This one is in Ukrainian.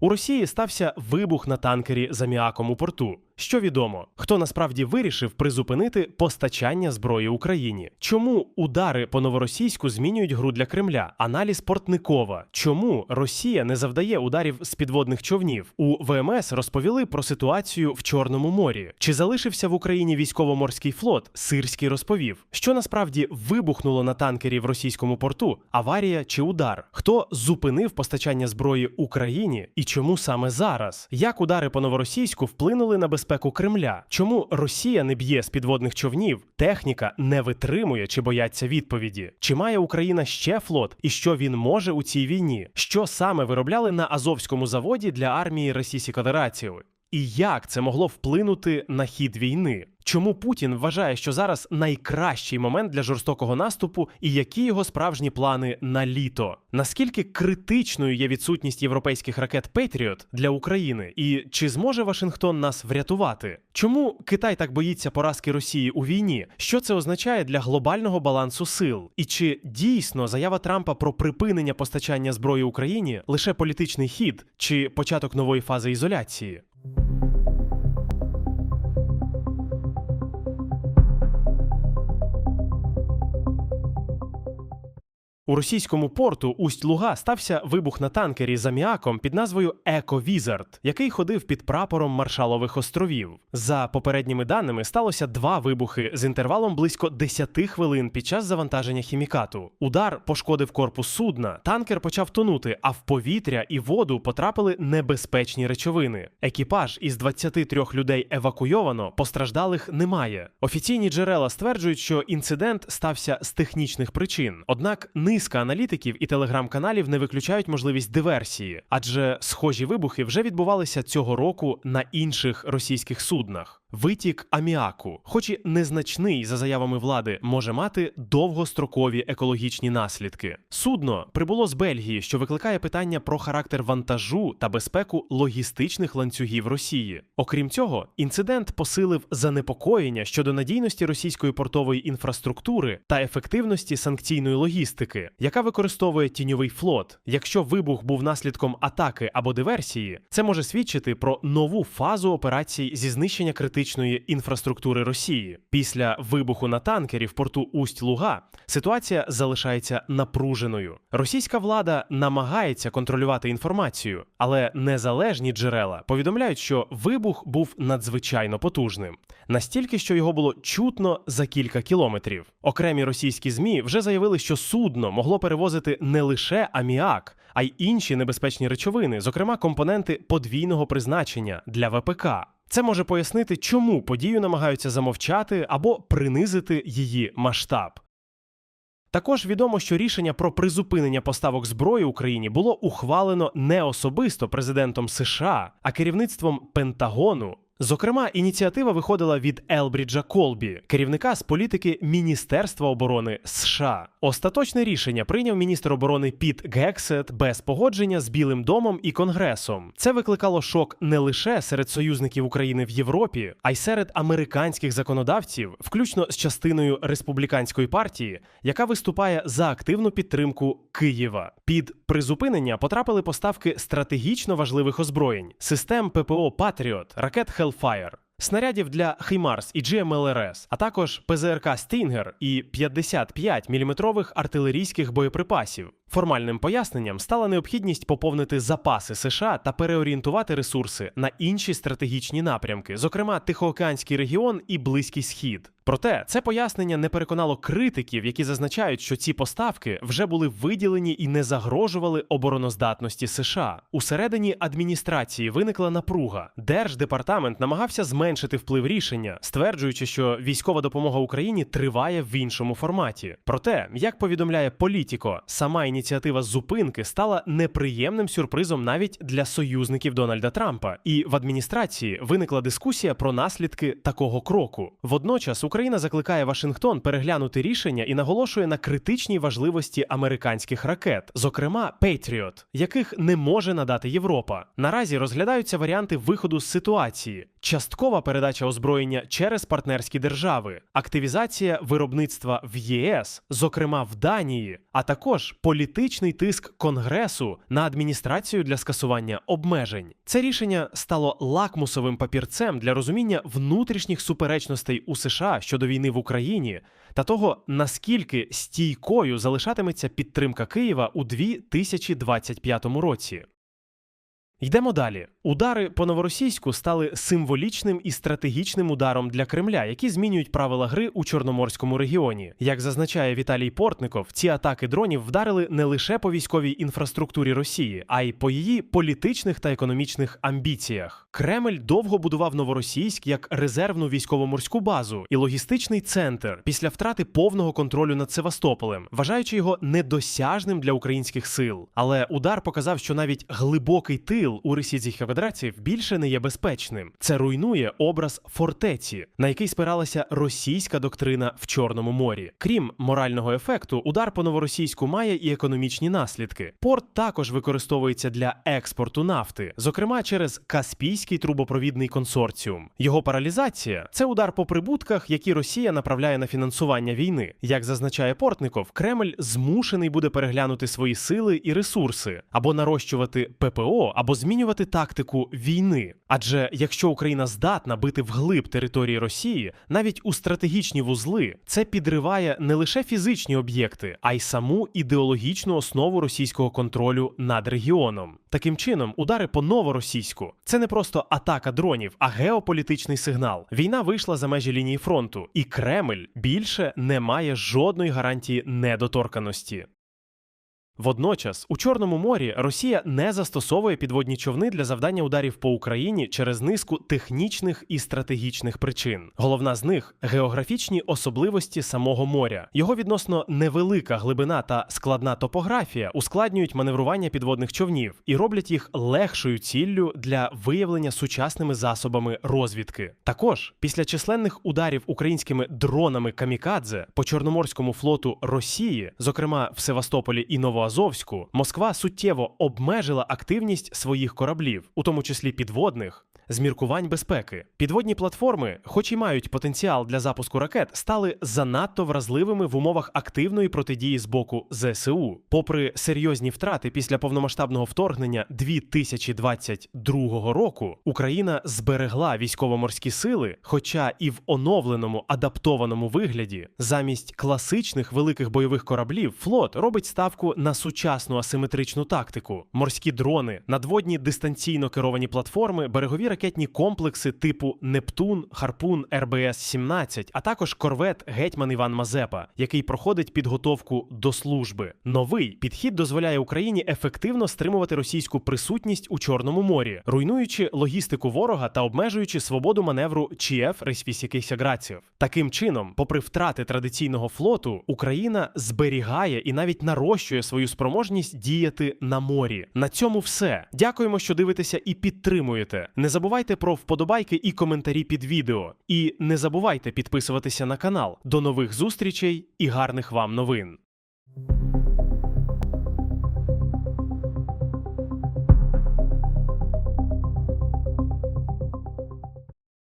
У Росії стався вибух на танкері з аміаком у порту. Що відомо, хто насправді вирішив призупинити постачання зброї Україні? Чому удари по новоросійську змінюють гру для Кремля? Аналіз Портникова. Чому Росія не завдає ударів з підводних човнів? У ВМС розповіли про ситуацію в Чорному морі. Чи залишився в Україні військово-морський флот? Сирський розповів, що насправді вибухнуло на танкері в російському порту: аварія чи удар? Хто зупинив постачання зброї Україні і чому саме зараз? Як удари по новоросійську вплинули на безпеку Кремля? Чому Росія не б'є з підводних човнів? Техніка не витримує чи бояться відповіді? Чи має Україна ще флот і що він може у цій війні? Що саме виробляли на Азовському заводі для армії Російської Федерації? І як це могло вплинути на хід війни? Чому Путін вважає, що зараз найкращий момент для жорстокого наступу, і які його справжні плани на літо? Наскільки критичною є відсутність європейських ракет Петріот для України? І чи зможе Вашингтон нас врятувати? Чому Китай так боїться поразки Росії у війні? Що це означає для глобального балансу сил? І чи дійсно заява Трампа про припинення постачання зброї Україні лише політичний хід чи початок нової фази ізоляції? У російському порту Усть-Луга стався вибух на танкері з аміаком під назвою Еко Візард, який ходив під прапором Маршалових островів. За попередніми даними сталося два вибухи з інтервалом близько 10 хвилин під час завантаження хімікату. Удар пошкодив корпус судна, танкер почав тонути, а в повітря і воду потрапили небезпечні речовини. Екіпаж із 23 людей евакуйовано, постраждалих немає. Офіційні джерела стверджують, що інцидент стався з технічних причин. Однак низка аналітиків і телеграм-каналів не виключають можливість диверсії, адже схожі вибухи вже відбувалися цього року на інших російських суднах. Витік аміаку, хоч і незначний за заявами влади, може мати довгострокові екологічні наслідки. Судно прибуло з Бельгії, що викликає питання про характер вантажу та безпеку логістичних ланцюгів Росії. Окрім цього, інцидент посилив занепокоєння щодо надійності російської портової інфраструктури та ефективності санкційної логістики, яка використовує тіньовий флот. Якщо вибух був наслідком атаки або диверсії, це може свідчити про нову фазу операцій зі знищення критичних критичної інфраструктури Росії. Після вибуху на танкері в порту Усть-Луга ситуація залишається напруженою. Російська влада намагається контролювати інформацію, але незалежні джерела повідомляють, що вибух був надзвичайно потужним, настільки, що його було чутно за кілька кілометрів. Окремі російські змі вже заявили, що судно могло перевозити не лише аміак, а й інші небезпечні речовини, зокрема компоненти подвійного призначення для ВПК. Це може пояснити, чому подію намагаються замовчати або принизити її масштаб. Також відомо, що рішення про призупинення поставок зброї Україні було ухвалено не особисто президентом США, а керівництвом Пентагону. Зокрема, ініціатива виходила від Елбріджа Колбі, керівника з політики Міністерства оборони США. Остаточне рішення прийняв міністр оборони Піт Гексет без погодження з Білим домом і Конгресом. Це викликало шок не лише серед союзників України в Європі, а й серед американських законодавців, включно з частиною республіканської партії, яка виступає за активну підтримку Києва. Під призупинення потрапили поставки стратегічно важливих озброєнь, систем ППО Патріот, ракет Hellfire, снарядів для Хаймарс і GMLRS, а також ПЗРК Стінгер і 55 мм артилерійських боєприпасів. Формальним поясненням стала необхідність поповнити запаси США та переорієнтувати ресурси на інші стратегічні напрямки, зокрема Тихоокеанський регіон і Близький Схід. Проте це пояснення не переконало критиків, які зазначають, що ці поставки вже були виділені і не загрожували обороноздатності США. Усередині адміністрації виникла напруга. Держдепартамент намагався зменшити вплив рішення, стверджуючи, що військова допомога Україні триває в іншому форматі. Проте, як повідомляє Політіко, сама ініціатива зупинки стала неприємним сюрпризом навіть для союзників Дональда Трампа, і в адміністрації виникла дискусія про наслідки такого кроку. Водночас Україна закликає Вашингтон переглянути рішення і наголошує на критичній важливості американських ракет, зокрема Patriot, яких не може надати Європа. Наразі розглядаються варіанти виходу з ситуації. Часткова передача озброєння через партнерські держави, активізація виробництва в ЄС, зокрема в Данії, а також політична політичний тиск Конгресу на адміністрацію для скасування обмежень. Це рішення стало лакмусовим папірцем для розуміння внутрішніх суперечностей у США щодо війни в Україні та того, наскільки стійкою залишатиметься підтримка Києва у 2025 році. Йдемо далі. Удари по новоросійську стали символічним і стратегічним ударом для Кремля, які змінюють правила гри у Чорноморському регіоні. Як зазначає Віталій Портников, ці атаки дронів вдарили не лише по військовій інфраструктурі Росії, а й по її політичних та економічних амбіціях. Кремль довго будував новоросійськ як резервну військово-морську базу і логістичний центр після втрати повного контролю над Севастополем, вважаючи його недосяжним для українських сил. Але удар показав, що навіть глибокий тил у Російській Федерації більше не є безпечним. Це руйнує образ фортеці, на який спиралася російська доктрина в Чорному морі. Крім морального ефекту, удар по новоросійську має і економічні наслідки. Порт також використовується для експорту нафти, зокрема через Каспійський трубопровідний консорціум. Його паралізація це удар по прибутках, які Росія направляє на фінансування війни. Як зазначає Портников, Кремль змушений буде переглянути свої сили і ресурси або нарощувати ППО, або змінювати тактику війни. Адже якщо Україна здатна бити вглиб території Росії, навіть у стратегічні вузли, це підриває не лише фізичні об'єкти, а й саму ідеологічну основу російського контролю над регіоном. Таким чином, удари по новоросійську це не просто атака дронів, а геополітичний сигнал. Війна вийшла за межі лінії фронту, і Кремль більше не має жодної гарантії недоторканості. Водночас у Чорному морі Росія не застосовує підводні човни для завдання ударів по Україні через низку технічних і стратегічних причин. Головна з них географічні особливості самого моря. Його відносно невелика глибина та складна топографія ускладнюють маневрування підводних човнів і роблять їх легшою ціллю для виявлення сучасними засобами розвідки. Також після численних ударів українськими дронами камікадзе по Чорноморському флоту Росії, зокрема в Севастополі і Новоазовську, Москва суттєво обмежила активність своїх кораблів, у тому числі підводних. З міркувань безпеки. Підводні платформи, хоч і мають потенціал для запуску ракет, стали занадто вразливими в умовах активної протидії з боку ЗСУ. Попри серйозні втрати після повномасштабного вторгнення 2022 року, Україна зберегла військово-морські сили, хоча і в оновленому адаптованому вигляді, замість класичних великих бойових кораблів, флот робить ставку на сучасну асиметричну тактику: морські дрони, надводні дистанційно керовані платформи, берегові ракетні комплекси типу Нептун, Харпун, РБС-17, а також корвет Гетьман Іван Мазепа, який проходить підготовку до служби. Новий підхід дозволяє Україні ефективно стримувати російську присутність у Чорному морі, руйнуючи логістику ворога та обмежуючи свободу маневру ЧФ російських граців. Таким чином, попри втрати традиційного флоту, Україна зберігає і навіть нарощує свою спроможність діяти на морі. На цьому все. Дякуємо, що дивитеся і підтримуєте. Не забувайте про вподобайки і коментарі під відео. І не забувайте підписуватися на канал. До нових зустрічей і гарних вам новин!